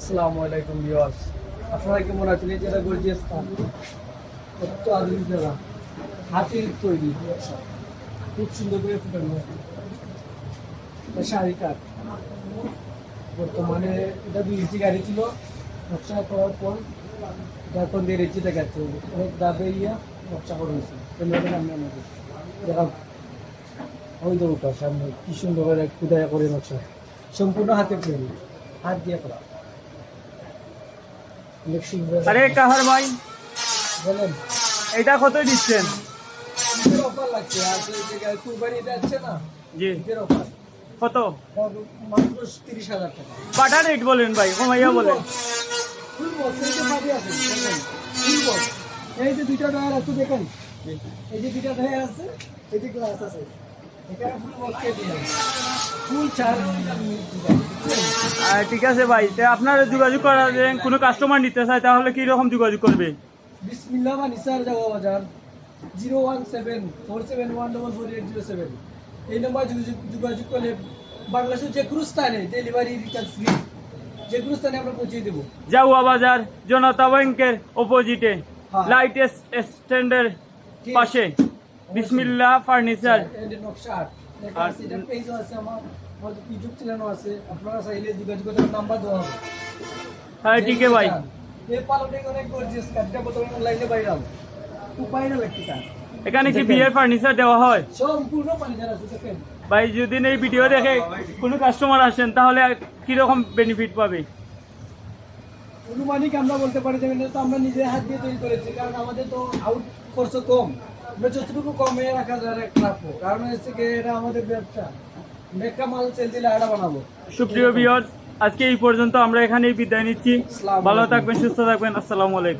আসসালামু আলাইকুম ভিউয়ার্স। আপনারা কেমন আছেন? এই যেটা গর্জিয়াস খান কত আধুনিক জায়গা। হাতের তৈরি। খুব সুন্দর করে ফুটানো। শাড়ি কাঠ। বর্তমানে এটা দুই ইঞ্চি গাড়ি ছিল। নকশা করার পর এটা এখন দেড় ইঞ্চি দেখাচ্ছে। অনেক দাবে ইয়া নকশা করে হয়েছে। নামে আমাদের দেখা ওই ওটা সামনে। কি সুন্দর করে খুদায়া করে নকশা। সম্পূর্ণ হাতের তৈরি। হাত দিয়ে করা। আরে কাহার ভাই? বলেন। এটা কত দিচ্ছেন? অফার লাগছে আর যে জায়গায় কুরবানিটা না জি। অফার কত? মাত্র তিরিশ হাজার টাকা। পাটা রেট বলেন ভাই কমাইয়া বলেন। এই যে দুইটা টায়ার আছে দেখেন। এই যে দুইটা টায়ার আছে এই যে গ্লাস আছে। এখানে ফুল বক্স ফুল চার ঠিক আছে ভাই তা আপনার যোগাযোগ করা যে কোনো কাস্টমার নিতে চায় তাহলে কি রকম যোগাযোগ করবে? বিসমিল্লাহ নিসার যাওয়া বাজার zero one seven four seven one double four eight zero seven. এই নম্বর যোগাযোগ- করলে বাংলাদেশের যে কোনো স্থানে ডেলিভারি রিচার্জ ফ্রি যে কোনো স্থানে আমরা পৌঁছে দেবো। জাউয়া বাজার জনতা ব্যাংকের অপোজিটে। লাইট স্ট্যান্ডের পাশে। বিসমিল্লাহ ফার্নিচার নকশা আর- পেজও আছে আমার। আমার ইউটিউব চ্যানেলও আছে আপনারা চাইলে যোগাযোগ করতে নাম্বার দেওয়া হবে। হ্যাঁ ঠিক আছে ভাই। এই অনেক গর্জিয়াস বর্তমানে অনলাইনে ভাইরাল খুব ভাইরাল একটি কাঠ এখানে কি বিয়ের ফার্নিচার দেওয়া হয়? সম্পূর্ণ ফার্নিচার আছে দেখেন। ভাই যদি এই ভিডিও দেখে কোনো কাস্টমার আসেন তাহলে কীরকম বেনিফিট পাবে? অনুমানিক আমরা বলতে পারি যে তো আমরা নিজের হাত দিয়ে তৈরি করেছি কারণ আমাদের তো আউট খরচ কম। আমরা যতটুকু কমে রাখা যায় রাখব। কারণ হচ্ছে কি এটা আমাদের ব্যবসা। মেকা মাল সেল দিলে আড়া বানাবো। সুপ্রিয় বিয়র আজকে এই পর্যন্ত আমরা এখানেই বিদায় নিচ্ছি। ভালো থাকবেন সুস্থ থাকবেন। আসসালামু আলাইকুম।